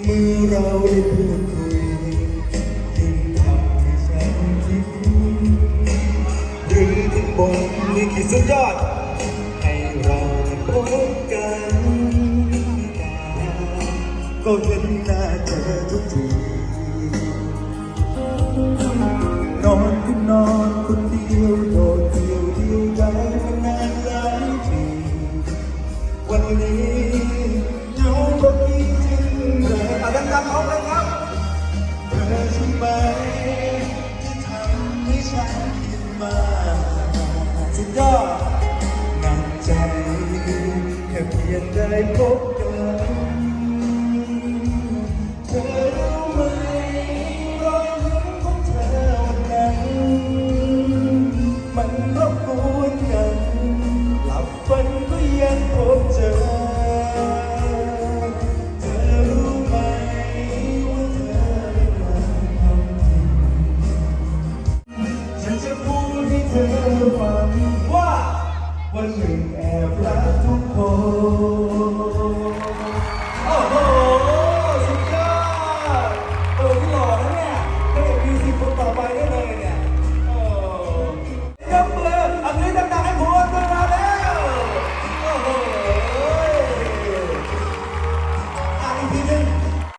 เมื่อเราได้พูดคุยจึงทำให้ฉันคิดหรือที่บนนี่คือสุดยอด ให้เราได้พบกันก็เห็นหน้าเธอทุกที อเอาดังๆเอาเลยครับเธอทำไมที่ทำให้ฉันคิดมากสุดยอดหนักใจแค่เพียงได้พบ วันหนึ่งแอบรักทุกคน